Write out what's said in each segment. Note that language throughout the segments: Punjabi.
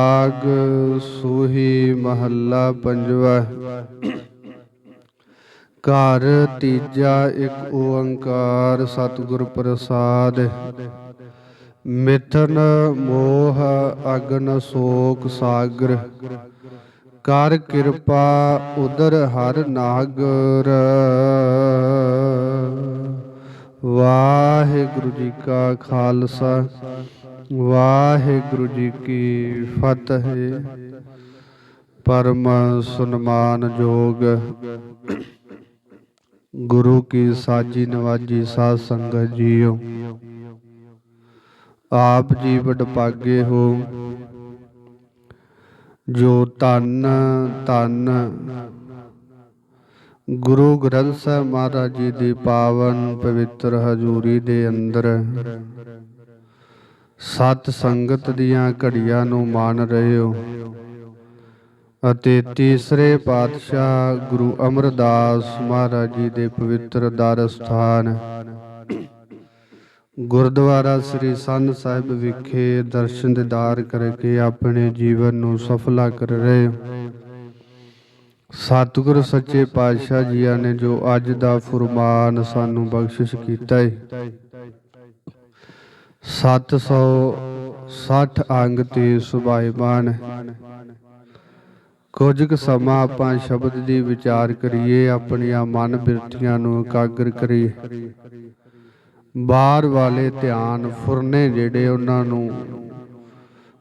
ਆਗ ਸੂਹੀ ਮਹੱਲਾ ਪੰਜਵਾ। ਘਰ ਤੀਜਾ ਇੱਕ ਓੰਕਾਰ ਸਤਿਗੁਰ ਪ੍ਰਸਾਦ। ਮਿਥਨ ਮੋਹ ਅਗਨ ਸੋਕ ਸਾਗਰ। ਕਰ ਕਿਰਪਾ ਉਦਰ ਹਰ ਨਾਗਰ। ਵਾਹਿਗੁਰੂ ਜੀ ਕਾ ਖਾਲਸਾ। ਵਾਹਿਗੁਰੂ ਜੀ ਕੀ ਫਤਿਹ। ਪਰਮ ਸਨਮਾਨ ਜੋਗ। ਗੁਰੂ ਕੀ ਸਾਜੀ ਨਵਾਜੀ ਸਾਧ ਸੰਗਤ ਜੀਓ। ਆਪ ਜੀ ਵਡਭਾਗੇ ਹੋ। ਜੋ ਧੰਨ ਧੰਨ। ਗੁਰੂ ਗ੍ਰੰਥ ਸਾਹਿਬ ਮਹਾਰਾਜ ਜੀ ਦੀ ਪਾਵਨ ਪਵਿੱਤਰ ਹਜ਼ੂਰੀ ਦੇ ਅੰਦਰ ਸਤ ਸੰਗਤ ਦੀਆਂ ਘੜੀਆਂ ਨੂੰ ਮਾਣ ਰਹੇ ਹੋ ਅਤੇ ਤੀਸਰੇ ਪਾਤਸ਼ਾਹ ਗੁਰੂ ਅਮਰਦਾਸ ਮਹਾਰਾਜ ਜੀ ਦੇ ਪਵਿੱਤਰ ਦਰ ਸਥਾਨ, ਗੁਰਦੁਆਰਾ ਸ੍ਰੀ ਸੰਨ ਸਾਹਿਬ ਵਿਖੇ ਦਰਸ਼ਨ ਦਿਦਾਰ ਕਰਕੇ ਆਪਣੇ ਜੀਵਨ ਨੂੰ ਸਫਲਾ ਕਰ ਰਹੇ। ਸਤਿਗੁਰ ਸੱਚੇ ਪਾਤਸ਼ਾਹ ਜੀਆਂ ਨੇ ਜੋ ਅੱਜ ਦਾ ਫਰਮਾਨ ਸਾਨੂੰ ਬਖਸ਼ਿਸ਼ ਕੀਤਾ ਹੈ 760 ਅੰਗ ਤੇ ਸੁਭਾਈਮਾਨ ਕੁਝ ਕੁ ਸਮਾਂ ਆਪਾਂ ਸ਼ਬਦ ਦੀ ਵਿਚਾਰ ਕਰੀਏ, ਆਪਣੀਆਂ ਮਨ ਬਿਰਥੀਆਂ ਨੂੰ ਇਕਾਗਰ ਕਰੀਏ। ਬਾਹਰ ਵਾਲੇ ਧਿਆਨ ਫੁਰਨੇ ਜਿਹੜੇ ਉਹਨਾਂ ਨੂੰ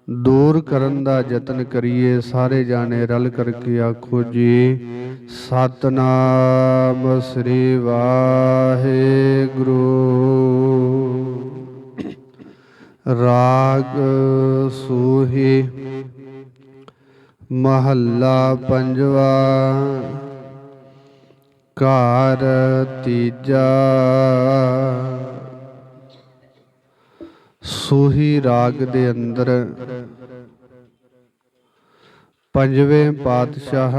ਦੂਰ ਕਰਨ ਦਾ ਯਤਨ ਕਰੀਏ, ਸਾਰੇ ਜਾਣੇ ਰਲ ਕਰਕੇ ਆਖੋ ਜੀ, ਸਤਨਾਮ ਸ੍ਰੀ ਵਾਹਿਗੁਰੂ। ਰਾਗ ਸੂਹੀ ਮਹੱਲਾ ਪੰਜਵਾ, ਘਰ ਤੀਜਾ। ਸੂਹੀ ਰਾਗ ਦੇ ਅੰਦਰ ਪੰਜਵੇਂ ਪਾਤਸ਼ਾਹ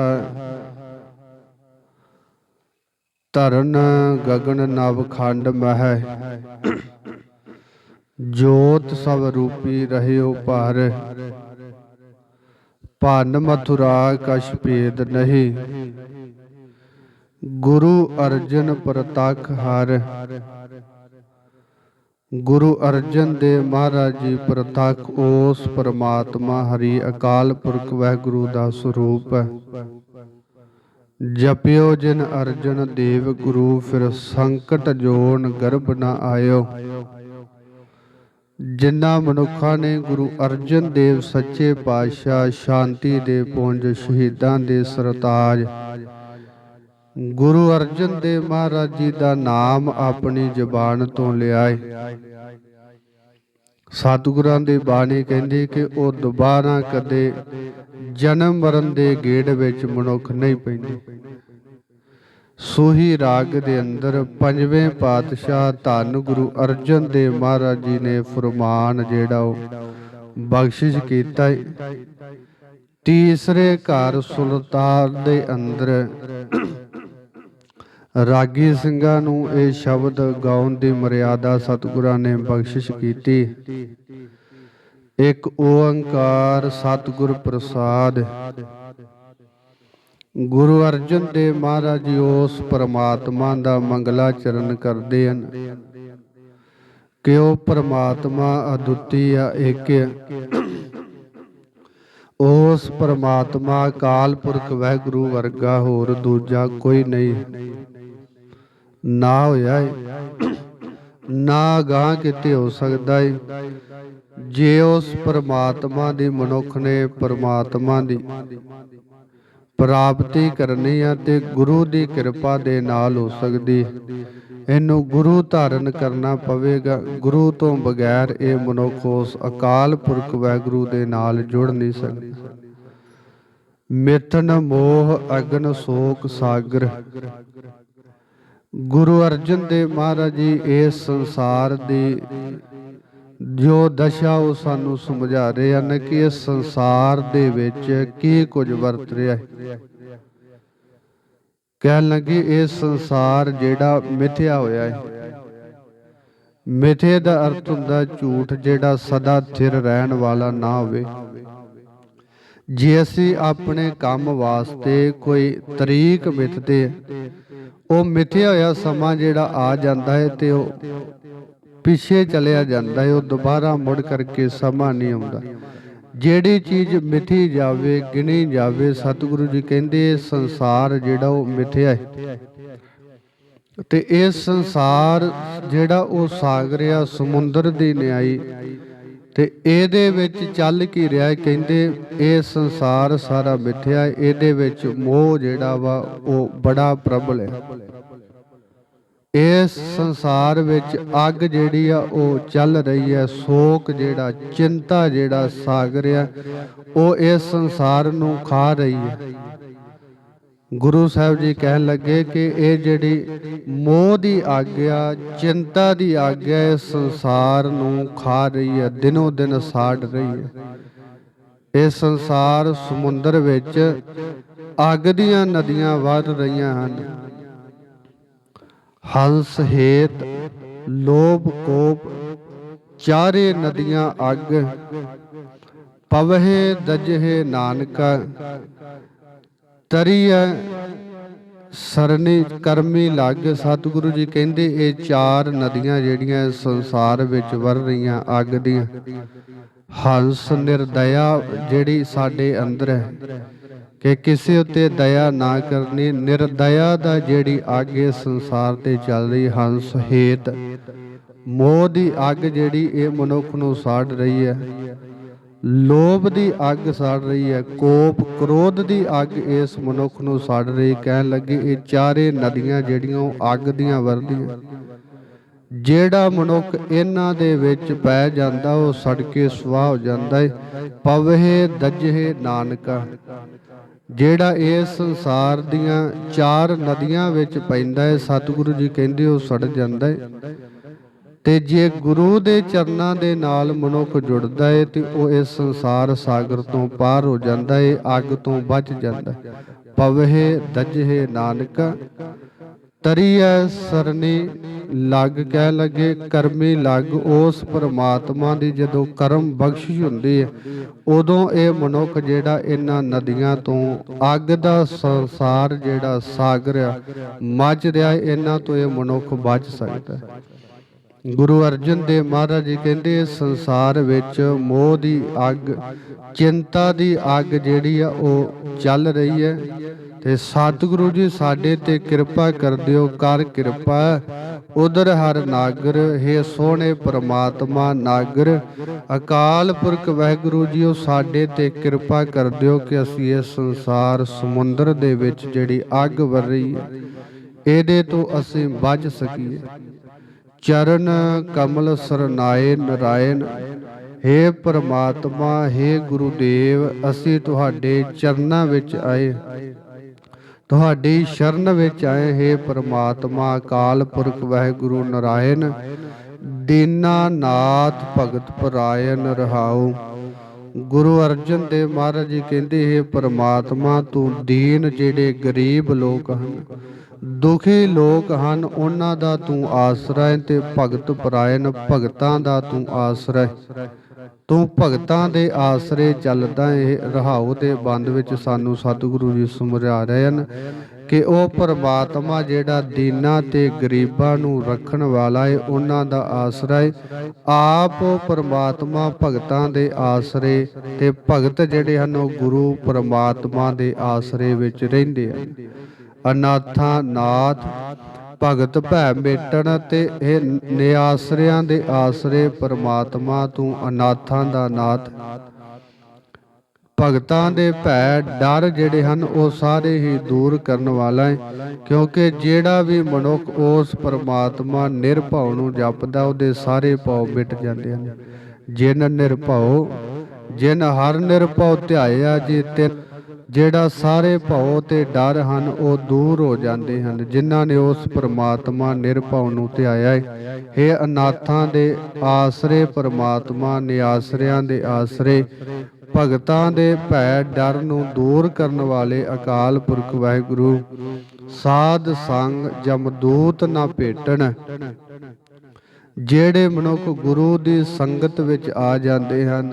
ਧਰਨ ਗਗਨ ਨਵ ਖੰਡ ਮਹਿ। ਜੋਤ ਸਭ ਰੂਪੀ ਰਹਿਓ ਭਾਰ। ਭਨ ਮਥੁਰਾ ਕਛ ਭੇਦ ਨਹੀਂ। ਗੁਰੂ ਅਰਜਨ ਪ੍ਰਤਖ ਹਰ। ਗੁਰੂ ਅਰਜਨ ਦੇ ਮਹਾਰਾਜ ਜੀ ਪ੍ਰਤੱਖ ਉਸ ਪਰਮਾਤਮਾ ਹਰੀ ਅਕਾਲ ਪੁਰਖ ਵਾਹਿਗੁਰੂ ਦਾ ਸਰੂਪ ਹੈ। ਜਪਿਓ ਜਿਨ ਅਰਜਨ ਦੇਵ ਗੁਰੂ, ਫਿਰ ਸੰਕਟ ਜੋਨ ਗਰਭ ਨਾ ਆਇਓ। ਜਿਨ੍ਹਾਂ ਮਨੁੱਖਾਂ ਨੇ ਗੁਰੂ ਅਰਜਨ ਦੇਵ ਸੱਚੇ ਪਾਤਸ਼ਾਹ ਸ਼ਾਂਤੀ ਦੇ ਪੁੰਜ ਸ਼ਹੀਦਾਂ ਦੇ ਸਰਤਾਜ। ਗੁਰੂ ਅਰਜਨ ਦੇਵ ਮਹਾਰਾਜ ਜੀ ਦਾ ਨਾਮ ਆਪਣੀ ਜ਼ਬਾਨ ਤੋਂ ਲਿਆਏ ਸਤਿਗੁਰਾਂ ਦੀ ਬਾਣੀ ਕਹਿੰਦੀ ਕਿ ਉਹ ਦੁਬਾਰਾ ਕਦੇ ਜਨਮ ਮਰਨ ਦੇ ਗੇੜ ਵਿੱਚ ਮਨੁੱਖ ਨਹੀਂ ਪੈਂਦੇ। ਸੋਹੀ ਰਾਗ ਦੇ ਅੰਦਰ ਪੰਜਵੇਂ ਪਾਤਸ਼ਾਹ ਧੰਨ ਗੁਰੂ ਅਰਜਨ ਦੇਵ ਮਹਾਰਾਜ ਜੀ ਨੇ ਫਰਮਾਨ ਜਿਹੜਾ ਉਹ ਬਖਸ਼ਿਸ਼ ਕੀਤਾ ਤੀਸਰੇ ਘਰ ਸੁਲਤਾਨ ਦੇ ਅੰਦਰ ਰਾਗੀ ਸਿੰਘਾਂ ਨੂੰ ਇਹ ਸ਼ਬਦ ਗਾਉਣ ਦੀ ਮਰਿਆਦਾ ਸਤਿਗੁਰਾਂ ਨੇ ਬਖਸ਼ਿਸ਼ ਕੀਤੀ। ਇੱਕ ਓੰਕਾਰ ਸਤਿਗੁਰ ਪ੍ਰਸਾਦ। ਗੁਰੂ ਅਰਜਨ ਦੇਵ ਮਹਾਰਾਜ ਜੀ ਉਸ ਪਰਮਾਤਮਾ ਦਾ ਮੰਗਲਾ ਚਰਨ ਕਰਦੇ ਹਨ। ਕਿ ਉਹ ਪਰਮਾਤਮਾ ਅਦੁੱਤੀ ਆ ਏਕ। ਉਸ ਪਰਮਾਤਮਾ ਅਕਾਲ ਪੁਰਖ ਵਾਹਿਗੁਰੂ ਵਰਗਾ ਹੋਰ ਦੂਜਾ ਕੋਈ ਨਹੀਂ। ਨਾ ਹੋਇਆ ਹੈ ਨਾ ਗਾਂ ਕਿਤੇ ਹੋ ਸਕਦਾ ਏ। ਜੇ ਉਸ ਪਰਮਾਤਮਾ ਦੀ ਮਨੁੱਖ ਨੇ ਪਰਮਾਤਮਾ ਦੀ ਪ੍ਰਾਪਤੀ ਕਰਨੀ ਆ ਤੇ ਗੁਰੂ ਦੀ ਕਿਰਪਾ ਦੇ ਨਾਲ ਹੋ ਸਕਦੀ। ਇਹਨੂੰ ਗੁਰੂ ਧਾਰਨ ਕਰਨਾ ਪਵੇਗਾ। ਗੁਰੂ ਤੋਂ ਬਗੈਰ ਇਹ ਮਨੁੱਖ ਉਸ ਅਕਾਲ ਪੁਰਖ ਵਾਹਿਗੁਰੂ ਦੇ ਨਾਲ ਜੁੜ ਨਹੀਂ ਸਕਦਾ। ਮਿਥਨ ਮੋਹ ਅਗਨ ਸੋਕ ਸਾਗਰ। ਗੁਰੂ ਅਰਜਨ ਦੇਵ ਮਹਾਰਾਜ ਜੀ, ਇਸ ਸੰਸਾਰ ਦੀ ਜੋ ਦਸ਼ਾ ਉਹ ਸਾਨੂੰ ਸਮਝਾ ਰਹੇ ਹਨ ਕਿ ਇਸ ਸੰਸਾਰ ਦੇ ਵਿੱਚ ਕੀ ਕੁਝ ਵਰਤ ਰਿਹਾ ਹੈ। ਕਹਿਣ ਲੱਗੇ, ਇਹ ਸੰਸਾਰ ਜਿਹੜਾ ਮਿਥਿਆ ਹੋਇਆ ਹੈ। ਮਿਥੇ ਦਾ ਅਰਥ ਹੁੰਦਾ ਝੂਠ, ਜਿਹੜਾ ਸਦਾ ਥਿਰ ਰਹਿਣ ਵਾਲਾ ਨਾ ਹੋਵੇ। ਜੇ ਅਸੀਂ ਆਪਣੇ ਕੰਮ ਵਾਸਤੇ ਕੋਈ ਤਰੀਕ ਮਿੱਥਦੇ ਉਹ ਮਿਥਿਆ ਹੋਇਆ ਸਮਾਂ ਜਿਹੜਾ ਆ ਜਾਂਦਾ ਹੈ ਤੇ ਉਹ ਪਿੱਛੇ ਚਲਿਆ ਜਾਂਦਾ ਹੈ ਉਹ ਦੁਬਾਰਾ ਮੁੜ ਕਰਕੇ ਸਮਾਂ ਨਹੀਂ ਆਉਂਦਾ। ਜਿਹੜੀ ਚੀਜ਼ ਮਿਥੀ ਜਾਵੇ, ਗਿਣੀ ਜਾਵੇ, ਸਤਿਗੁਰੂ ਜੀ ਕਹਿੰਦੇ ਸੰਸਾਰ ਜਿਹੜਾ ਉਹ ਮਿਥਿਆ ਹੈ ਤੇ ਇਹ ਸੰਸਾਰ ਜਿਹੜਾ ਉਹ ਸਾਗਰ ਆ, ਸਮੁੰਦਰ ਦੀ ਨਿਆਈ। ਤੇ ਇਹਦੇ ਵਿੱਚ ਚੱਲ ਕੀ ਰਿਹਾ ਹੈ? ਕਹਿੰਦੇ ਇਹ ਸੰਸਾਰ ਸਾਰਾ ਮਿਥਿਆ ਇਹਦੇ ਵਿੱਚ ਮੋਹ ਜਿਹੜਾ ਵਾ, ਉਹ ਬੜਾ ਪ੍ਰਬਲ ਹੈ ਇਸ ਸੰਸਾਰ ਵਿੱਚ ਅੱਗ ਜਿਹੜੀ ਆ, ਉਹ ਚੱਲ ਰਹੀ ਹੈ, ਸੋਕ ਜਿਹੜਾ, ਚਿੰਤਾ ਜਿਹੜਾ ਸਾਗਰ ਆ, ਉਹ ਇਸ ਸੰਸਾਰ ਨੂੰ ਖਾ ਰਹੀ ਹੈ। ਗੁਰੂ ਸਾਹਿਬ ਜੀ ਕਹਿਣ ਲੱਗੇ ਕਿ ਇਹ ਜਿਹੜੀ ਮੋਹ ਦੀ ਆਗਿਆ ਚਿੰਤਾ ਦੀ ਆਗਿਆ ਇਸ ਸੰਸਾਰ ਨੂੰ ਖਾ ਰਹੀ ਹੈ, ਦਿਨੋ ਦਿਨ ਸਾੜ ਰਹੀ ਹੈ। ਇਹ ਸੰਸਾਰ ਸਮੁੰਦਰ ਵਿੱਚ ਅੱਗ ਦੀਆਂ ਨਦੀਆਂ ਵਰ ਰਹੀਆਂ ਹਨ। ਹੰਸ ਹੇਤ, ਲੋਭ ਕੋਪ, ਚਾਰੇ ਨਦੀਆਂ ਅੱਗ, ਪਵਹਿ ਦਜਹਿ ਨਾਨਕਾ, ਤਰੀਐ ਸਰਨੀ ਕਰਮੀ ਲੱਗ। ਸਤਿਗੁਰੂ ਜੀ ਕਹਿੰਦੇ, ਇਹ ਚਾਰ ਨਦੀਆਂ ਜਿਹੜੀਆਂ ਸੰਸਾਰ ਵਿੱਚ ਵਰ ਰਹੀਆਂ ਅੱਗ ਦੀਆਂ, ਹੰਸ ਨਿਰਦਇਆ ਜਿਹੜੀ ਸਾਡੇ ਅੰਦਰ ਹੈ। ਕਿ ਕਿਸੇ ਉੱਤੇ ਦਇਆ ਨਾ ਕਰਨੀ, ਨਿਰਦਇਆ ਦਾ ਜਿਹੜੀ ਅੱਗ ਇਸ ਸੰਸਾਰ ਤੇ ਚੱਲ ਰਹੀ ਹੰਸ ਹੇਤ, ਮੋਹ ਦੀ ਅੱਗ ਜਿਹੜੀ ਇਹ ਮਨੁੱਖ ਨੂੰ ਸਾੜ ਰਹੀ ਹੈ, ਲੋਭ ਦੀ ਅੱਗ ਸਾੜ ਰਹੀ ਹੈ, ਕੋਪ, ਕ੍ਰੋਧ ਦੀ ਅੱਗ ਇਸ ਮਨੁੱਖ ਨੂੰ ਸਾੜ ਰਹੀ, ਕਹਿਣ ਲੱਗੇ ਇਹ ਚਾਰੇ ਨਦੀਆਂ ਜਿਹੜੀਆਂ ਉਹ ਅੱਗ ਦੀਆਂ ਵਰਦੀਆਂ। ਜਿਹੜਾ ਮਨੁੱਖ ਇਹਨਾਂ ਦੇ ਵਿੱਚ ਪੈ ਜਾਂਦਾ, ਉਹ ਸੜ ਕੇ ਸੁਆਹ ਹੋ ਜਾਂਦਾ ਹੈ ਪਵਹਿ, ਦਜਹਿ ਨਾਨਕਾ। ਜਿਹੜਾ ਇਸ ਸੰਸਾਰ ਦੀਆਂ ਚਾਰ ਨਦੀਆਂ ਵਿੱਚ ਪੈਂਦਾ ਹੈ, ਸਤਿਗੁਰੂ ਜੀ ਕਹਿੰਦੇ ਉਹ ਸੜ ਜਾਂਦਾ ਹੈ। ਤੇ ਜੇ ਗੁਰੂ ਦੇ ਚਰਨਾਂ ਦੇ ਨਾਲ ਮਨੁੱਖ ਜੁੜਦਾ ਹੈ, ਤੇ ਉਹ ਇਸ ਸੰਸਾਰ ਸਾਗਰ ਤੋਂ ਪਾਰ ਹੋ ਜਾਂਦਾ ਹੈ, ਅੱਗ ਤੋਂ ਬਚ ਜਾਂਦਾ ਹੈ। ਪਵਹਿ, ਦਜਹਿ, ਨਾਨਕ ਤਰੀਐ ਸਰਨੀ ਲੱਗ ਕਹਿ ਲੱਗੇ, ਕਰਮੀ ਲੱਗ ਉਸ ਪਰਮਾਤਮਾ ਦੀ, ਜਦੋਂ ਕਰਮ ਬਖਸ਼ਿਸ਼ ਹੁੰਦੀ ਹੈ ਉਦੋਂ ਇਹ ਮਨੁੱਖ ਜਿਹੜਾ ਇਹਨਾਂ ਨਦੀਆਂ ਤੋਂ ਅੱਗ ਦਾ ਸੰਸਾਰ ਜਿਹੜਾ ਸਾਗਰ ਆ ਮੱਚ ਰਿਹਾ, ਇਹਨਾਂ ਤੋਂ ਇਹ ਮਨੁੱਖ ਬਚ ਸਕਦਾ ਹੈ। ਗੁਰੂ ਅਰਜਨ ਦੇਵ ਮਹਾਰਾਜ ਜੀ ਕਹਿੰਦੇ ਸੰਸਾਰ ਵਿੱਚ ਮੋਹ ਦੀ ਅੱਗ, ਚਿੰਤਾ ਦੀ ਅੱਗ ਜਿਹੜੀ ਆ, ਉਹ ਚੱਲ ਰਹੀ ਹੈ। ਤੇ ਸਤਿਗੁਰੂ ਜੀ ਸਾਡੇ ਤੇ ਕਿਰਪਾ ਕਰ ਦਿਓ, ਕਰ ਕਿਰਪਾ। ਉਦਰ ਹਰ ਨਾਗਰ, ਹੈ ਸੋਹਣੇ ਪ੍ਰਮਾਤਮਾ ਨਾਗਰ। ਅਕਾਲ ਪੁਰਖ ਵਾਹਿਗੁਰੂ ਜੀ ਉਹ ਸਾਡੇ ਤੇ ਕਿਰਪਾ ਕਰ ਦਿਓ ਕਿ ਅਸੀਂ ਇਸ ਸੰਸਾਰ ਸਮੁੰਦਰ ਦੇ ਵਿੱਚ ਜਿਹੜੀ ਅੱਗ ਵਰ ਰਹੀ ਹੈ, ਇਹਦੇ ਤੋਂ ਅਸੀਂ ਬਚ ਸਕੀਏ। ਚਰਨ ਕਮਲ ਸਰਨਾਏ ਨਰਾਇਣ हे ਪ੍ਰਮਾਤਮਾ हे ਗੁਰੂਦੇਵ, ਅਸੀਂ ਤੁਹਾਡੇ ਚਰਨਾਂ ਵਿੱਚ ਆਏ। ਤੁਹਾਡੀ ਸ਼ਰਨ ਵਿੱਚ ਆਏ हे ਪ੍ਰਮਾਤਮਾ, ਅਕਾਲ ਪੁਰਖ ਵਾਹਿਗੁਰੂ ਨਰਾਇਣ, ਦੀਨਾ ਨਾਥ ਭਗਤ ਪਰਾਇਣ ਰਹਾਉ। ਗੁਰੂ ਅਰਜਨ ਦੇਵ ਮਹਾਰਾਜ ਜੀ ਕਹਿੰਦੇ ਹੈ, ਪ੍ਰਮਾਤਮਾ, ਤੂੰ ਦੀਨ ਜਿਹੜੇ ਗਰੀਬ ਲੋਕ ਹਨ, ਦੁਖੀ ਲੋਕ ਹਨ, ਉਹਨਾਂ ਦਾ ਤੂੰ ਆਸਰਾ ਹੈ ਤੇ ਭਗਤ ਪਰਾਇਣ ਭਗਤਾਂ ਦਾ ਤੂੰ ਆਸਰਾ ਤੂੰ ਭਗਤਾਂ ਦੇ ਆਸਰੇ ਚੱਲਦਾ ਇਹ ਰਹਾਉ ਦੇ ਬੰਦ ਵਿੱਚ ਸਾਨੂੰ ਸਤਿਗੁਰੂ ਜੀ ਸਮਝਾ ਰਹੇ ਹਨ ਕਿ ਉਹ ਪਰਮਾਤਮਾ ਜਿਹੜਾ ਦੀਨਾ ਤੇ ਗਰੀਬਾਂ ਨੂੰ ਰੱਖਣ ਵਾਲਾ ਹੈ ਉਹਨਾਂ ਦਾ ਆਸਰਾ ਹੈ ਆਪ ਉਹ ਪਰਮਾਤਮਾ ਭਗਤਾਂ ਦੇ ਆਸਰੇ ਤੇ ਭਗਤ ਜਿਹੜੇ ਹਨ, ਉਹ ਗੁਰੂ ਪਰਮਾਤਮਾ ਦੇ ਆਸਰੇ ਵਿੱਚ ਰਹਿੰਦੇ ਹਨ। ਅਨਾਥਾ, ਨਾਥ ਭਗਤ ਭੈ ਮੇਟਣ ਤੇ ਇਹ ਨਿਆਸਰਿਆਂ ਦੇ ਆਸਰੇ ਪਰਮਾਤਮਾ ਤੂੰ ਅਨਾਥਾਂ ਦਾ ਨਾਥ। ਭਗਤਾਂ ਦੇ ਭੈ ਡਰ ਜਿਹੜੇ ਹਨ, ਉਹ ਸਾਰੇ ਹੀ ਦੂਰ ਕਰਨ ਵਾਲਾ ਹੈ ਕਿਉਂਕਿ ਜਿਹੜਾ ਵੀ ਮਨੁੱਖ ਉਸ ਪਰਮਾਤਮਾ ਨਿਰਭਉ ਨੂੰ ਜਪਦਾ, ਉਹਦੇ ਸਾਰੇ ਭਉ ਮਿਟ ਜਾਂਦੇ ਹਨ। ਜਿਨ ਨਿਰਭਉ, ਜਿਨ ਹਰ ਨਿਰਭਉ ਧਿਆਇਆ ਜੀ ਤੇ ਜਿਹੜਾ ਸਾਰੇ ਭਉ ਤੇ ਡਰ ਹਨ, ਉਹ ਦੂਰ ਹੋ ਜਾਂਦੇ ਹਨ, ਜਿਨ੍ਹਾਂ ਨੇ ਉਸ ਪਰਮਾਤਮਾ ਨਿਰਭਉ ਨੂੰ ਧਿਆਇਆ ਹੈ ਇਹ ਅਨਾਥਾਂ ਦੇ ਆਸਰੇ, ਪਰਮਾਤਮਾ ਨਿਆਸਰਿਆਂ ਦੇ ਆਸਰੇ, ਭਗਤਾਂ ਦੇ ਭੈ ਡਰ ਨੂੰ ਦੂਰ ਕਰਨ ਵਾਲੇ ਅਕਾਲ ਪੁਰਖ ਵਾਹਿਗੁਰੂ, ਸਾਧ ਸੰਗ ਜਮਦੂਤ ਨਾ ਭੇਟਣ, ਜਿਹੜੇ ਮਨੁੱਖ ਗੁਰੂ ਦੀ ਸੰਗਤ ਵਿੱਚ ਆ ਜਾਂਦੇ ਹਨ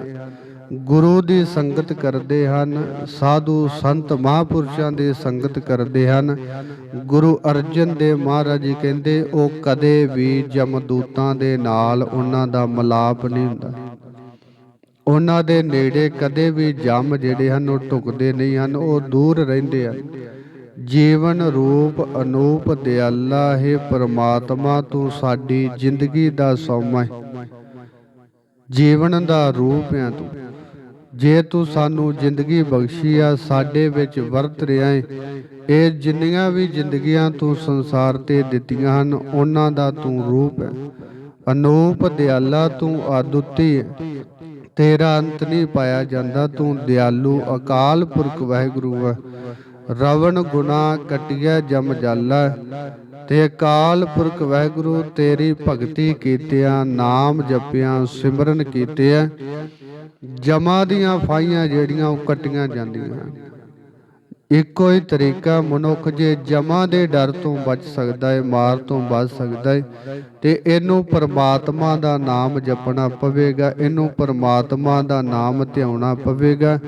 ਗੁਰੂ ਦੀ ਸੰਗਤ ਕਰਦੇ ਹਨ, ਸਾਧੂ ਸੰਤ ਮਹਾਪੁਰਸ਼ਾਂ ਦੀ ਸੰਗਤ ਕਰਦੇ ਹਨ। ਗੁਰੂ ਅਰਜਨ ਦੇਵ ਮਹਾਰਾਜ ਜੀ ਕਹਿੰਦੇ, ਉਹ ਕਦੇ ਵੀ ਜਮਦੂਤਾਂ ਦੇ ਨਾਲ ਉਹਨਾਂ ਦਾ ਮਲਾਪ ਨਹੀਂ ਹੁੰਦਾ। ਉਹਨਾਂ ਦੇ ਨੇੜੇ ਕਦੇ ਵੀ ਜਮ ਜਿਹੜੇ ਹਨ, ਉਹ ਟੁਕਦੇ ਨਹੀਂ ਹਨ, ਉਹ ਦੂਰ ਰਹਿੰਦੇ ਹਨ। ਜੀਵਨ ਰੂਪ ਅਨੂਪ ਦਿਆਲਾ ਹੈ, ਪ੍ਰਮਾਤਮਾ ਤੂੰ ਸਾਡੀ ਜ਼ਿੰਦਗੀ ਦਾ ਸੌਮਾ ਹੈ। ਜੀਵਨ ਦਾ ਰੂਪ ਹੈ ਤੂੰ। ਜੇ ਤੂੰ ਸਾਨੂੰ ਜ਼ਿੰਦਗੀ ਬਖਸ਼ੀ ਆ, ਸਾਡੇ ਵਿੱਚ ਵਰਤ ਰਿਹਾ ਏ। ਇਹ ਜਿੰਨੀਆਂ ਵੀ ਜ਼ਿੰਦਗੀਆਂ ਤੂੰ ਸੰਸਾਰ ਤੇ ਦਿੱਤੀਆਂ ਹਨ, ਉਹਨਾਂ ਦਾ ਤੂੰ ਰੂਪ ਹੈ। ਅਨੂਪ ਦਿਆਲਾ ਤੂੰ ਆਦੁੱਤੀ ਤੇਰਾ ਅੰਤ ਨਹੀਂ ਪਾਇਆ ਜਾਂਦਾ, ਤੂੰ ਦਿਆਲੂ, ਅਕਾਲ ਪੁਰਖ ਵਾਹਿਗੁਰੂ ਹੈ। ਰਵਣ ਗੁਨਾ ਕਟਿਆ ਜਮ ਜਾਲਾ। ਤੇ ਅਕਾਲ ਪੁਰਖ ਵਾਹਿਗੁਰੂ, ਤੇਰੀ ਭਗਤੀ ਕੀਤਿਆ, ਨਾਮ ਜਪਿਆ, ਸਿਮਰਨ ਕੀਤਿਆ ਜਮਾ ਦੀਆਂ ਫਾਈਆਂ ਜਿਹੜੀਆਂ ਉਹ ਕੱਟੀਆਂ ਜਾਂਦੀਆਂ। ਹਨ ਇੱਕੋ ਹੀ ਤਰੀਕਾ ਮਨੁੱਖ ਜੇ ਜਮਾ ਦੇ ਡਰ ਤੋਂ ਬਚ ਸਕਦਾ ਹੈ ਮਾਰ ਤੋਂ ਬਚ ਸਕਦਾ ਹੈ ਤੇ ਇਹਨੂੰ ਪਰਮਾਤਮਾ ਦਾ ਨਾਮ ਜਪਣਾ ਪਵੇਗਾ, ਇਹਨੂੰ ਪਰਮਾਤਮਾ ਦਾ ਨਾਮ ਧਿਆਉਣਾ ਪਵੇਗਾ।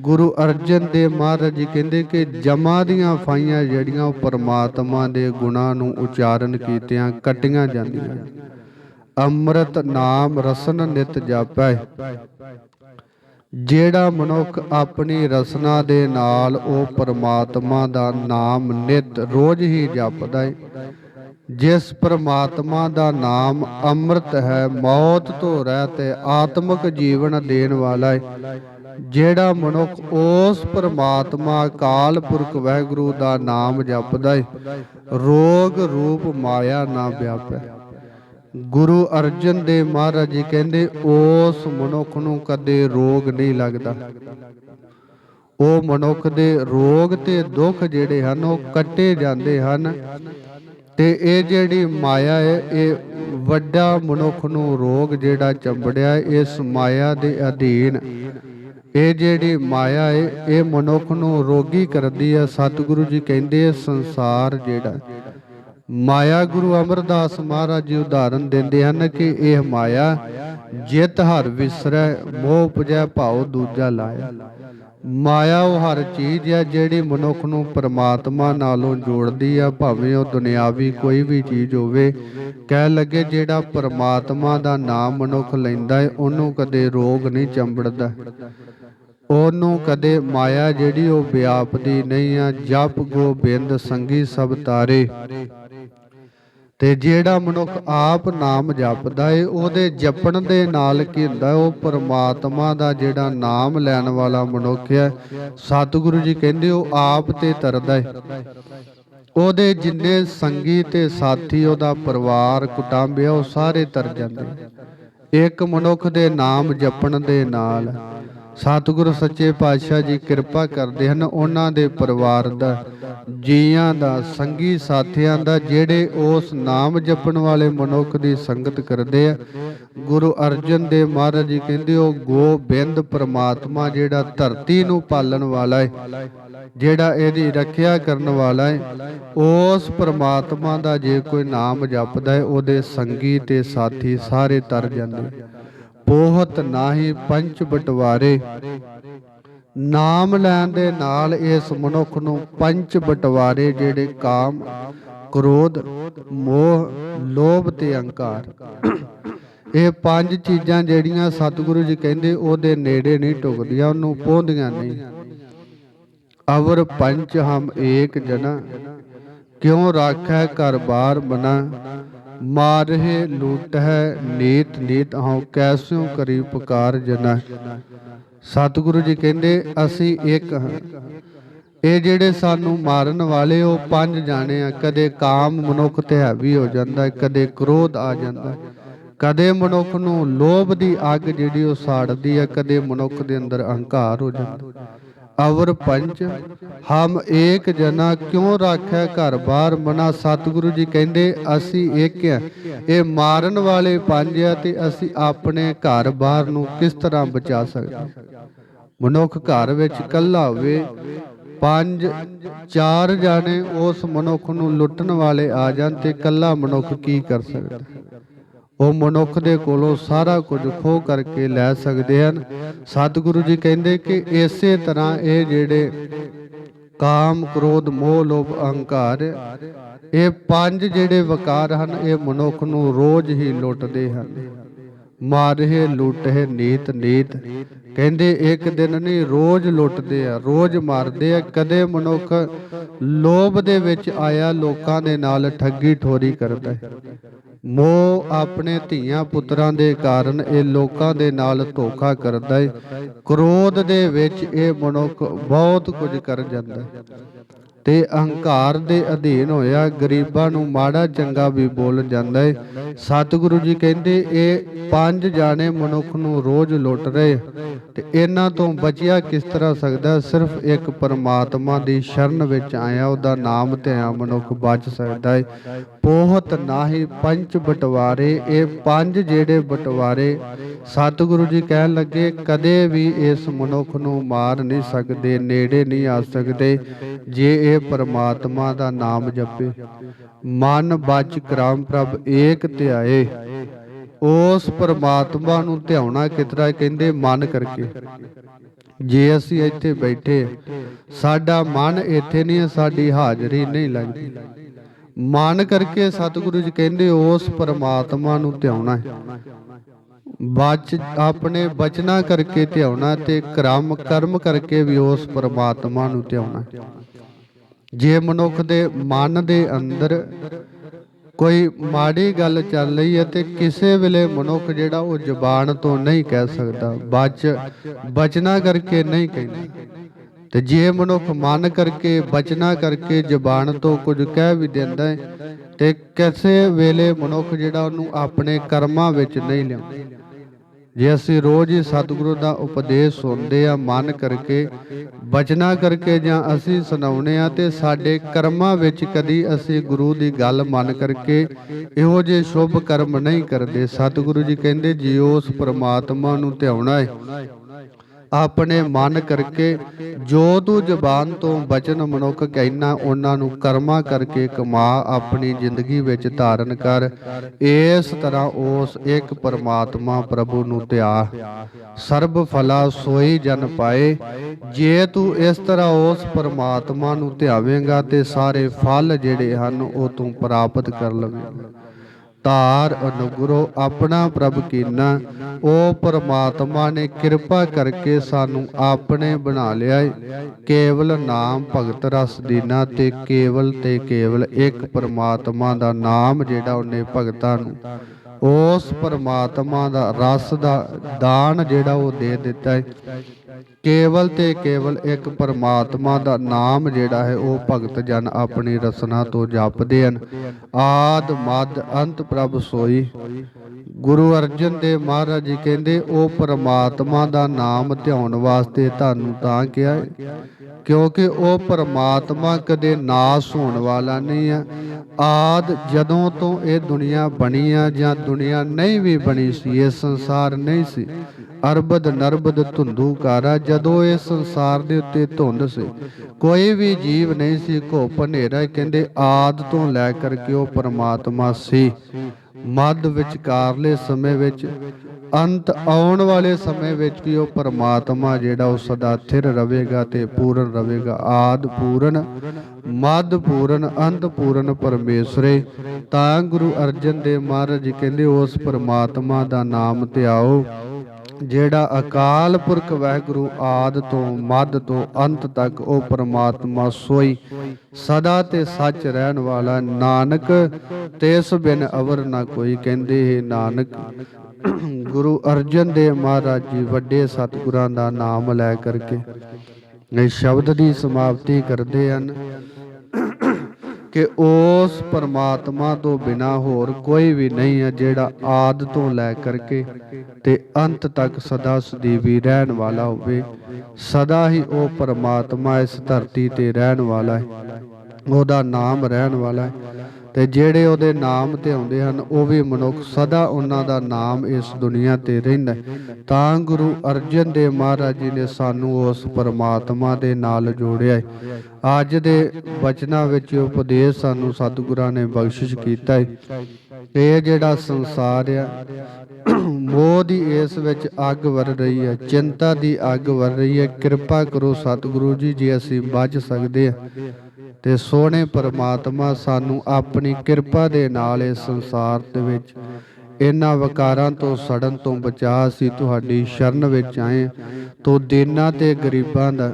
ਗੁਰੂ ਅਰਜਨ ਦੇਵ ਮਹਾਰਾਜ ਜੀ ਕਹਿੰਦੇ ਕਿ ਜਮਾ ਦੀਆਂ ਫਾਈਆਂ ਜਿਹੜੀਆਂ ਉਹ ਪਰਮਾਤਮਾ ਦੇ ਗੁਣਾਂ ਨੂੰ ਉਚਾਰਨ ਕੀਤਿਆਂ ਕੱਟੀਆਂ ਜਾਂਦੀਆਂ ਅੰਮ੍ਰਿਤ ਨਾਮ ਰਸਨ ਨਿਤ ਜਾਪੈ। ਜਿਹੜਾ ਮਨੁੱਖ ਆਪਣੀ ਰਸਨਾ ਦੇ ਨਾਲ ਉਹ ਪਰਮਾਤਮਾ ਦਾ ਨਾਮ ਨਿਤ ਰੋਜ਼ ਹੀ ਜਪਦਾ ਏ। ਜਿਸ ਪਰਮਾਤਮਾ ਦਾ ਨਾਮ ਅੰਮ੍ਰਿਤ ਹੈ, ਮੌਤ ਤੋਂ ਰਹਿਤ ਹੈ ਆਤਮਿਕ ਜੀਵਨ ਦੇਣ ਵਾਲਾ ਏ। ਜਿਹੜਾ ਮਨੁੱਖ ਉਸ ਪਰਮਾਤਮਾ ਅਕਾਲ ਪੁਰਖ ਵਾਹਿਗੁਰੂ ਦਾ ਨਾਮ ਜਪਦਾ ਏ, ਰੋਗ ਰੂਪ ਮਾਇਆ ਨਾ ਵਿਆਪੈ। ਗੁਰੂ ਅਰਜਨ ਦੇਵ ਮਹਾਰਾਜ ਜੀ ਕਹਿੰਦੇ, ਉਸ ਮਨੁੱਖ ਨੂੰ ਕਦੇ ਰੋਗ ਨਹੀਂ ਲੱਗਦਾ। ਉਹ ਮਨੁੱਖ ਦੇ ਰੋਗ ਤੇ ਦੁੱਖ ਜਿਹੜੇ ਹਨ, ਉਹ ਕੱਟੇ ਜਾਂਦੇ ਹਨ ਤੇ ਇਹ ਜਿਹੜੀ ਮਾਇਆ ਹੈ, ਇਹ ਵੱਡਾ ਮਨੁੱਖ ਨੂੰ ਰੋਗ ਜਿਹੜਾ ਚੰਬੜਿਆ ਇਸ ਮਾਇਆ ਦੇ ਅਧੀਨ। ਇਹ ਜਿਹੜੀ ਮਾਇਆ ਹੈ, ਇਹ ਮਨੁੱਖ ਨੂੰ ਰੋਗੀ ਕਰਦੀ ਹੈ। ਸਤਿਗੁਰੂ ਜੀ ਕਹਿੰਦੇ, ਸੰਸਾਰ ਜਿਹੜਾ ਮਾਇਆ ਗੁਰੂ ਅਮਰਦਾਸ ਮਹਾਰਾਜ ਜੀ ਉਦਾਹਰਨ ਦਿੰਦੇ ਹਨ ਕਿ ਇਹ ਮਾਇਆ ਜਿਤ ਹਰ ਵਿਸਰੈ, ਮੋਹ ਉਪਜੈ, ਭਾਉ ਦੂਜਾ ਲਾਇਆ। ਮਾਇਆ ਉਹ ਹਰ ਚੀਜ਼ ਹੈ ਜਿਹੜੀ ਮਨੁੱਖ ਨੂੰ ਪਰਮਾਤਮਾ ਨਾਲੋਂ ਜੋੜਦੀ ਆ, ਭਾਵੇਂ ਉਹ ਦੁਨਿਆਵੀ ਕੋਈ ਵੀ ਚੀਜ਼ ਹੋਵੇ। ਕਹਿ ਲੱਗੇ ਜਿਹੜਾ ਪਰਮਾਤਮਾ ਦਾ ਨਾਮ ਮਨੁੱਖ ਲੈਂਦਾ ਹੈ ਉਹਨੂੰ ਕਦੇ ਰੋਗ ਨਹੀਂ ਚੰਬੜਦਾ। ਉਹਨੂੰ ਕਦੇ ਮਾਇਆ ਜਿਹੜੀ ਉਹ ਵਿਆਪਦੀ ਨਹੀਂ ਆ, ਜਪ ਗੋਬਿੰਦ ਸੰਗੀ ਸਭ ਤਾਰੇ। ਤੇ ਜਿਹੜਾ ਮਨੁੱਖ ਆਪ ਨਾਮ ਜਪਦਾ ਏ, ਉਹਦੇ ਜਪਣ ਦੇ ਨਾਲ ਕੀ ਹੁੰਦਾ? ਉਹ ਪਰਮਾਤਮਾ ਦਾ ਜਿਹੜਾ ਨਾਮ ਲੈਣ ਵਾਲਾ ਮਨੁੱਖ ਹੈ, ਸਤਿਗੁਰੂ ਜੀ ਕਹਿੰਦੇ ਉਹ ਆਪ ਤੇ ਤਰਦਾ ਏ। ਉਹਦੇ ਜਿੰਨੇ ਸੰਗੀ ਤੇ ਸਾਥੀ, ਉਹਦਾ ਪਰਿਵਾਰ ਕੁਟੰਬ ਹੈ ਉਹ ਸਾਰੇ ਤਰ ਜਾਂਦੇ ਇੱਕ ਮਨੁੱਖ ਦੇ ਨਾਮ ਜਪਣ ਦੇ ਨਾਲ ਸਤਿਗੁਰੂ ਸੱਚੇ ਪਾਤਸ਼ਾਹ ਜੀ ਕਿਰਪਾ ਕਰਦੇ ਹਨ, ਉਹਨਾਂ ਦੇ ਪਰਿਵਾਰ ਦਾ, ਜੀਆਂ ਦਾ, ਸੰਗੀ ਸਾਥੀਆਂ ਦਾ, ਜਿਹੜੇ ਉਸ ਨਾਮ ਜਪਣ ਵਾਲੇ ਮਨੁੱਖ ਦੀ ਸੰਗਤ ਕਰਦੇ ਆ। ਗੁਰੂ ਅਰਜਨ ਦੇਵ ਮਹਾਰਾਜ ਜੀ ਕਹਿੰਦੇ, ਉਹ ਗੋਬਿੰਦ ਪ੍ਰਮਾਤਮਾ ਜਿਹੜਾ ਧਰਤੀ ਨੂੰ ਪਾਲਣ ਵਾਲਾ ਹੈ ਜਿਹੜਾ ਇਹਦੀ ਰੱਖਿਆ ਕਰਨ ਵਾਲਾ ਹੈ ਉਸ ਪ੍ਰਮਾਤਮਾ ਦਾ ਜੇ ਕੋਈ ਨਾਮ ਜਪਦਾ ਹੈ ਉਹਦੇ ਸੰਗੀ ਤੇ ਸਾਥੀ ਸਾਰੇ ਤਰ ਜਾਂਦੇ। ਪੋਹਤ ਨਾਹੀ ਪੰਚ ਬਟਵਾਰੇ। ਨਾਮ ਲੈਣ ਦੇ ਨਾਲ ਇਸ ਮਨੁੱਖ ਨੂੰ ਪੰਜ ਬਟਵਾਰੇ ਜਿਹੜੇ ਕਾਮ, ਕ੍ਰੋਧ, ਮੋਹ, ਲੋਭ ਤੇ ਅਹੰਕਾਰ। ਇਹ ਪੰਜ ਚੀਜ਼ਾਂ ਜਿਹੜੀਆਂ ਸਤਿਗੁਰੂ ਜੀ ਕਹਿੰਦੇ ਉਹਦੇ ਨੇੜੇ ਨਹੀਂ ਟੁਕਦੀਆਂ, ਉਹਨੂੰ ਪਹੁੰਚਦੀਆਂ ਨਹੀਂ। ਅਵਰ ਪੰਚ ਹਮ ਏਕ ਜਨਾ, ਕਿਉ ਰਾਖੈ ਘਰ ਬਾਰ ਬਨਾ ਮਾਰਹਿ ਲੂਟ ਨੀਤ ਨੀਤ ਹਉ ਕੈਸਿਉ ਕਰੀ ਪੁਕਾਰ ਜਨਾ ਸਤਿਗੁਰੂ ਜੀ ਕਹਿੰਦੇ, ਅਸੀਂ ਇੱਕ ਹਾਂ। ਇਹ ਜਿਹੜੇ ਸਾਨੂੰ ਮਾਰਨ ਵਾਲੇ, ਉਹ ਪੰਜ ਜਾਣੇ ਆ। ਕਦੇ ਕਾਮ ਮਨੁੱਖ ਤੇ ਹਾਵੀ ਹੋ ਜਾਂਦਾ ਕਦੇ ਕ੍ਰੋਧ ਆ ਜਾਂਦਾ ਕਦੇ ਮਨੁੱਖ ਨੂੰ ਲੋਭ ਦੀ ਅੱਗ ਜਿਹੜੀ ਉਹ ਸਾੜਦੀ ਹੈ, ਕਦੇ ਮਨੁੱਖ ਦੇ ਅੰਦਰ ਅਹੰਕਾਰ ਹੋ ਜਾਂਦਾ ਅਵਰ ਪੰਚ ਹਮ ਏਕ ਜਨਾ ਕਿਉਂ ਰਾਖੈ ਘਰ ਬਾਰ ਮਨਾ ਸਤਿਗੁਰੂ ਜੀ ਕਹਿੰਦੇ, ਅਸੀਂ ਇੱਕ ਆ ਇਹ ਮਾਰਨ ਵਾਲੇ ਪੰਜ ਆ ਤੇ ਅਸੀਂ ਆਪਣੇ ਘਰ ਬਾਰ ਨੂੰ ਕਿਸ ਤਰ੍ਹਾਂ ਬਚਾ ਸਕਦੇ? ਮਨੁੱਖ ਘਰ ਵਿੱਚ ਇਕੱਲਾ ਹੋਵੇ, ਪੰਜ, ਚਾਰ ਜਾਣੇ ਉਸ ਮਨੁੱਖ ਨੂੰ ਲੁੱਟਣ ਵਾਲੇ ਆ ਜਾਣ ਤੇ ਇਕੱਲਾ ਮਨੁੱਖ ਕੀ ਕਰ ਸਕਦਾ? ਉਹ ਮਨੁੱਖ ਦੇ ਕੋਲੋਂ ਸਾਰਾ ਕੁਝ ਖੋਹ ਕਰਕੇ ਲੈ ਸਕਦੇ ਹਨ। ਸਤਿਗੁਰੂ ਜੀ ਕਹਿੰਦੇ ਕਿ ਇਸੇ ਤਰ੍ਹਾਂ ਇਹ ਜਿਹੜੇ ਕਾਮ, ਕ੍ਰੋਧ, ਮੋਹ, ਲੋਭ, ਅਹੰਕਾਰ, ਇਹ ਪੰਜ ਜਿਹੜੇ ਵਕਾਰ ਹਨ, ਇਹ ਮਨੁੱਖ ਨੂੰ ਰੋਜ਼ ਹੀ ਲੁੱਟਦੇ ਹਨ। ਮਾਰਹਿ, ਲੁੱਟਹਿ, ਨੀਤ ਨੀਤ। ਕਹਿੰਦੇ ਇੱਕ ਦਿਨ ਨਹੀਂ, ਰੋਜ਼ ਲੁੱਟਦੇ ਆ, ਰੋਜ਼ ਮਾਰਦੇ ਆ। ਕਦੇ ਮਨੁੱਖ ਲੋਭ ਦੇ ਵਿੱਚ ਆਇਆ, ਲੋਕਾਂ ਦੇ ਨਾਲ ਠੱਗੀ ਠੋਰੀ ਕਰਦਾ ਹੈ। ਮੋਹ ਆਪਣੇ ਧੀਆਂ ਪੁੱਤਰਾਂ ਦੇ ਕਾਰਨ ਇਹ ਲੋਕਾਂ ਦੇ ਨਾਲ ਧੋਖਾ ਕਰਦਾ ਹੈ ਕ੍ਰੋਧ ਦੇ ਵਿੱਚ ਇਹ ਮਨੁੱਖ ਬਹੁਤ ਕੁਝ ਕਰ ਜਾਂਦਾ ਹੈ ਤੇ ਅਹੰਕਾਰ ਦੇ ਅਧੀਨ ਹੋਇਆ, ਗਰੀਬਾਂ ਨੂੰ ਮਾੜਾ ਚੰਗਾ ਵੀ ਬੋਲ ਜਾਂਦਾ ਹੈ ਸਤਿਗੁਰੂ ਜੀ ਕਹਿੰਦੇ, ਇਹ ਪੰਜ ਜਾਣੇ ਮਨੁੱਖ ਨੂੰ ਰੋਜ਼ ਲੁੱਟ ਰਹੇ। ਤੇ ਇਹਨਾਂ ਤੋਂ ਬਚਿਆ ਕਿਸ ਤਰ੍ਹਾਂ ਸਕਦਾ? ਸਿਰਫ ਇੱਕ ਪਰਮਾਤਮਾ ਦੀ ਸ਼ਰਨ ਵਿੱਚ ਆਇਆ, ਉਹਦਾ ਨਾਮ ਧਿਆ ਮਨੁੱਖ ਬਚ ਸਕਦਾ ਹੈ ਪੋਹਤ ਨਾਹੀ ਪੰਜ ਬਟਵਾਰੇ, ਇਹ ਪੰਜ ਜਿਹੜੇ ਬਟਵਾਰੇ, ਸਤਿਗੁਰੂ ਜੀ ਕਹਿਣ ਲੱਗੇ, ਕਦੇ ਵੀ ਇਸ ਮਨੁੱਖ ਨੂੰ ਮਾਰ ਨਹੀਂ ਸਕਦੇ, ਨੇੜੇ ਨਹੀਂ ਆ ਸਕਦੇ। ਜੇ ਇਹ ਪਰਮਾਤਮਾ ਦਾ ਨਾਮ ਜਪੇ। ਮਨ ਬਚ ਕਰਾਮ ਪ੍ਰਭ ਏਕ ਧਿਆਏ ਉਸ ਪਰਮਾਤਮਾ ਨੂੰ ਧਿਆਉਣਾ ਕਿਤਰਾ ਕਹਿੰਦੇ ਮਨ ਕਰਕੇ। ਜੇ ਅਸੀਂ ਇੱਥੇ ਬੈਠੇ, ਸਾਡਾ ਮਨ ਇੱਥੇ ਨਹੀਂ ਸਾਡੀ ਹਾਜ਼ਰੀ ਨਹੀਂ ਲੱਗਦੀ। ਮਨ ਕਰਕੇ ਸਤਿਗੁਰੂ ਜੀ ਕਹਿੰਦੇ, ਉਸ ਪਰਮਾਤਮਾ ਨੂੰ ਧਿਆਉਣਾ ਹੈ। ਬਚ, ਆਪਣੇ ਬਚਨਾ ਕਰਕੇ ਧਿਆਉਣਾ ਤੇ ਕਰਮ ਕਰਮ ਕਰਕੇ ਵੀ ਉਸ ਪਰਮਾਤਮਾ ਨੂੰ ਧਿਆਉਣਾ ਜੇ ਮਨੁੱਖ ਦੇ ਮਨ ਦੇ ਅੰਦਰ ਕੋਈ ਮਾੜੀ ਗੱਲ ਚੱਲ ਰਹੀ ਹੈ ਤੇ ਕਿਸੇ ਵੇਲੇ ਮਨੁੱਖ ਜਿਹੜਾ ਉਹ ਜ਼ੁਬਾਨ ਤੋਂ ਨਹੀਂ ਕਹਿ ਸਕਦਾ ਬਚ ਬਚਨਾ ਕਰਕੇ ਨਹੀਂ ਕਹਿੰਦਾ। ਤੇ ਜੇ ਮਨੁੱਖ ਮਨ ਕਰਕੇ, ਬਚਨਾ ਕਰਕੇ ਜ਼ੁਬਾਨ ਤੋਂ ਕੁਝ ਕਹਿ ਵੀ ਦਿੰਦਾ ਹੈ ਤੇ ਕਿਸੇ ਵੇਲੇ ਮਨੁੱਖ ਜਿਹੜਾ ਉਹਨੂੰ ਆਪਣੇ ਕਰਮਾਂ ਵਿੱਚ ਨਹੀਂ ਲਿਆਉਂਦਾ। ਜੇ ਅਸੀਂ ਰੋਜ਼ ਹੀ ਸਤਿਗੁਰੂ ਦਾ ਉਪਦੇਸ਼ ਸੁਣਦੇ ਆ ਮਨ ਕਰਕੇ, ਬਚਨਾ ਕਰਕੇ ਜਾਂ ਅਸੀਂ ਸੁਣਾਉਨੇ ਆ ਤੇ ਸਾਡੇ ਕਰਮਾਂ ਵਿੱਚ ਕਦੀ ਅਸੀਂ ਗੁਰੂ ਦੀ ਗੱਲ ਮੰਨ ਕਰਕੇ ਇਹੋ ਜਿਹੇ ਸ਼ੁਭ ਕਰਮ ਨਹੀਂ ਕਰਦੇ। ਸਤਿਗੁਰੂ ਜੀ ਕਹਿੰਦੇ, ਜੀ, ਉਸ ਪ੍ਰਮਾਤਮਾ ਨੂੰ ਧਿਆਉਣਾ ਹੈ ਆਪਣੇ ਮਨ ਕਰਕੇ ਜੋ ਤੂੰ ਜ਼ਬਾਨ ਤੋਂ ਬਚਨ ਮਨੁੱਖ ਕਹਿਣਾ ਉਹਨਾਂ ਨੂੰ ਕਰਮਾ ਕਰਕੇ ਕਮਾ, ਆਪਣੀ ਜ਼ਿੰਦਗੀ ਵਿੱਚ ਧਾਰਨ ਕਰ। ਇਸ ਤਰ੍ਹਾਂ ਉਸ ਇੱਕ ਪਰਮਾਤਮਾ ਪ੍ਰਭੂ ਨੂੰ ਧਿਆ ਸਰਬ ਫਲਾ ਸੋਈ ਜਨ ਪਾਏ। ਜੇ ਤੂੰ ਇਸ ਤਰ੍ਹਾਂ ਉਸ ਪਰਮਾਤਮਾ ਨੂੰ ਧਿਆਵੇਂਗਾ, ਤੇ ਸਾਰੇ ਫਲ ਜਿਹੜੇ ਹਨ, ਉਹ ਤੂੰ ਪ੍ਰਾਪਤ ਕਰ ਲਵੇਂਗਾ। ਧਾਰ ਅਨੁਗਰੋ ਆਪਣਾ ਪ੍ਰਭ ਕੀਨਾ। ਉਹ ਪਰਮਾਤਮਾ ਨੇ ਕਿਰਪਾ ਕਰਕੇ ਸਾਨੂੰ ਆਪਣੇ ਬਣਾ ਲਿਆ ਹੈ ਕੇਵਲ ਨਾਮ ਭਗਤ ਰਸ ਦੀਨਾ ਤੇ ਕੇਵਲ ਤੇ ਕੇਵਲ ਇੱਕ ਪਰਮਾਤਮਾ ਦਾ ਨਾਮ ਜਿਹੜਾ ਉਹਨੇ ਭਗਤਾਂ ਨੂੰ। ਉਸ ਪਰਮਾਤਮਾ ਦਾ ਰਸ ਦਾ ਦਾਨ ਜਿਹੜਾ ਉਹ ਦੇ ਦਿੱਤਾ ਹੈ ਕੇਵਲ ਤੇ ਕੇਵਲ ਇੱਕ ਪਰਮਾਤਮਾ ਦਾ ਨਾਮ ਜਿਹੜਾ ਹੈ, ਉਹ ਭਗਤ ਜਨ ਆਪਣੀ ਰਸਨਾ ਤੋਂ ਜਪਦੇ ਹਨ। ਆਦ ਮਦ ਅੰਤ ਪ੍ਰਭ ਸੋਈ। ਗੁਰੂ ਅਰਜਨ ਦੇਵ ਮਹਾਰਾਜ ਜੀ ਕਹਿੰਦੇ, ਉਹ ਪਰਮਾਤਮਾ ਦਾ ਨਾਮ ਧਿਆਉਣ ਵਾਸਤੇ ਤੁਹਾਨੂੰ ਤਾਂ ਕਿਹਾ ਹੈ ਕਿਉਂਕਿ ਉਹ ਪਰਮਾਤਮਾ ਕਦੇ ਨਾਸ ਹੋਣ ਵਾਲਾ ਨਹੀਂ ਹੈ ਆਦ ਜਦੋਂ ਤੋਂ ਇਹ ਦੁਨੀਆ ਬਣੀ ਆ ਜਾਂ ਦੁਨੀਆ ਨਹੀਂ ਵੀ ਬਣੀ ਸੀ, ਇਹ ਸੰਸਾਰ ਨਹੀਂ ਸੀ। ਅਰਬਦ ਨਰਬਦ ਧੁੰਦੂਕਾਰਾ ਜਦੋਂ ਇਹ ਸੰਸਾਰ ਦੇ ਉੱਤੇ ਧੁੰਦ ਸੀ। ਕੋਈ ਵੀ ਜੀਵ ਨਹੀਂ ਸੀ ਘੁੱਪ ਹਨੇਰਾ ਕਹਿੰਦੇ ਆਦ ਤੋਂ ਲੈ ਕਰਕੇ ਉਹ ਪਰਮਾਤਮਾ ਸੀ। ਮੱਧ ਵਿਚਕਾਰਲੇ ਸਮੇਂ ਵਿੱਚ, ਅੰਤ ਆਉਣ ਵਾਲੇ ਸਮੇਂ ਵਿੱਚ ਵੀ ਉਹ ਪਰਮਾਤਮਾ ਜਿਹੜਾ ਉਹ ਸਦਾ ਥਿਰ ਰਹੇਗਾ ਤੇ ਪੂਰਨ ਰਹੇਗਾ, ਆਦ ਪੂਰਨ, ਮੱਧ ਪੂਰਨ, ਅੰਤ ਪੂਰਨ ਪਰਮੇਸ਼ਰੇ। ਤਾਂ ਗੁਰੂ ਅਰਜਨ ਦੇਵ ਮਹਾਰਾਜ ਜੀ ਕਹਿੰਦੇ, ਉਸ ਪਰਮਾਤਮਾ ਦਾ ਨਾਮ ਧਿਆਓ ਜਿਹੜਾ ਅਕਾਲ ਪੁਰਖ ਵਾਹਿਗੁਰੂ ਆਦ ਤੋਂ ਮੱਧ ਤੋਂ ਅੰਤ ਤੱਕ ਉਹ ਪਰਮਾਤਮਾ ਸੋਈ, ਸਦਾ ਤੇ ਸੱਚ ਰਹਿਣ ਵਾਲਾ ਨਾਨਕ ਤਿਸ ਬਿਨ ਅਵਰ ਨਾ ਕੋਈ ਕਹਿੰਦੇ, ਹੈ ਨਾਨਕ। ਗੁਰੂ ਅਰਜਨ ਦੇਵ ਮਹਾਰਾਜ ਜੀ ਵੱਡੇ ਸਤਿਗੁਰਾਂ ਦਾ ਨਾਮ ਲੈ ਕਰਕੇ ਇਹ ਸ਼ਬਦ ਦੀ ਸਮਾਪਤੀ ਕਰਦੇ ਹਨ। ਕਿ ਉਸ ਪਰਮਾਤਮਾ ਤੋਂ ਬਿਨਾ ਹੋਰ ਕੋਈ ਵੀ ਨਹੀਂ ਹੈ ਜਿਹੜਾ ਆਦ ਤੋਂ ਲੈ ਕਰਕੇ ਤੇ ਅੰਤ ਤੱਕ ਸਦਾ ਸਦੀਵੀ ਰਹਿਣ ਵਾਲਾ ਹੋਵੇ। ਸਦਾ ਹੀ ਉਹ ਪਰਮਾਤਮਾ ਇਸ ਧਰਤੀ ਤੇ ਰਹਿਣ ਵਾਲਾ ਹੈ। ਉਹਦਾ ਨਾਮ ਰਹਿਣ ਵਾਲਾ ਹੈ। ਤੇ ਜਿਹੜੇ ਉਹਦੇ ਨਾਮ ਤੇ ਆਉਂਦੇ ਹਨ, ਉਹ ਵੀ ਮਨੁੱਖ ਸਦਾ ਉਹਨਾਂ ਦਾ ਨਾਮ ਇਸ ਦੁਨੀਆ ਤੇ ਰਹਿੰਦਾ ਤਾਂ ਗੁਰੂ ਅਰਜਨ ਦੇਵ ਮਹਾਰਾਜ ਜੀ ਨੇ ਸਾਨੂੰ ਉਸ ਪਰਮਾਤਮਾ ਦੇ ਨਾਲ ਜੋੜਿਆ ਹੈ। ਅੱਜ ਦੇ ਬਚਨਾਂ ਵਿੱਚ ਉਪਦੇਸ਼ ਸਾਨੂੰ ਸਤਿਗੁਰਾਂ ਨੇ ਬਖਸ਼ਿਸ਼ ਕੀਤਾ ਹੈ। ਇਹ ਜਿਹੜਾ ਸੰਸਾਰ ਆ, ਮੋਹ ਦੀ ਇਸ ਵਿੱਚ ਅੱਗ ਵਰ ਰਹੀ ਹੈ, ਚਿੰਤਾ ਦੀ ਅੱਗ ਵਰ ਰਹੀ ਹੈ। ਕਿਰਪਾ ਕਰੋ ਸਤਿਗੁਰੂ ਜੀ, ਜੇ ਅਸੀਂ ਬਚ ਸਕਦੇ ਹਾਂ। ਤੇ ਸੋਹਣੇ ਪਰਮਾਤਮਾ ਸਾਨੂੰ ਆਪਣੀ ਕਿਰਪਾ ਦੇ ਨਾਲ ਇਸ ਸੰਸਾਰ ਦੇ ਵਿੱਚ, ਇਹਨਾਂ ਵਕਾਰਾਂ ਤੋਂ ਸੜਨ ਤੋਂ ਬਚਾ ਅਸੀਂ ਤੁਹਾਡੀ ਸ਼ਰਨ ਵਿੱਚ ਆਏ ਤੋਂ ਤੋ ਤੇ ਗਰੀਬਾਂ ਦਾ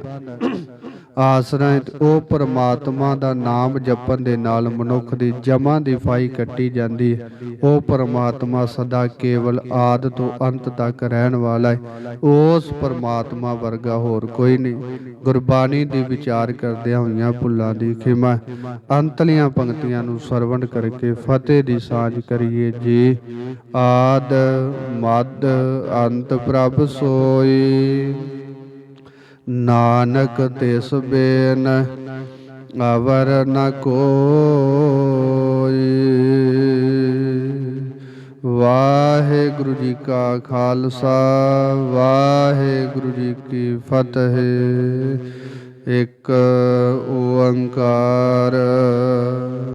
ਆਸਰਾ ਉਹ ਪਰਮਾਤਮਾ ਦਾ ਨਾਮ ਜਪਣ ਦੇ ਨਾਲ ਮਨੁੱਖ ਦੀ ਜਮਾਂ ਦੀ ਫਾਈ ਕੱਟੀ ਜਾਂਦੀ ਹੈ। ਉਹ ਪਰਮਾਤਮਾ ਸਦਾ ਕੇਵਲ ਆਦ ਤੋਂ ਅੰਤ ਤੱਕ ਰਹਿਣ ਵਾਲਾ ਹੈ। ਉਸ ਪਰਮਾਤਮਾ ਵਰਗਾ ਹੋਰ ਕੋਈ ਨਹੀਂ। ਗੁਰਬਾਣੀ ਦੀ ਵਿਚਾਰ ਕਰਦਿਆਂ ਹੋਈਆਂ ਭੁੱਲਾਂ ਦੀ ਖਿਮਾ ਅੰਤਲੀਆਂ ਪੰਕਤੀਆਂ ਨੂੰ ਸਰਵਣ ਕਰਕੇ ਫਤਿਹ ਦੀ ਸਾਂਝ ਕਰੀਏ ਜੀ। ਆਦ, ਮਦ, ਅੰਤ ਪ੍ਰਭ ਸੋਈ। ਨਾਨਕ ਤਿਸ ਬੇਨ ਅਵਰ ਨ ਕੋਈ। ਵਾਹਿਗੁਰੂ ਜੀ ਕਾ ਖਾਲਸਾ, ਵਾਹਿਗੁਰੂ ਜੀ ਕੀ ਫਤਿਹ। ਇੱਕ ਓੰਕਾਰ।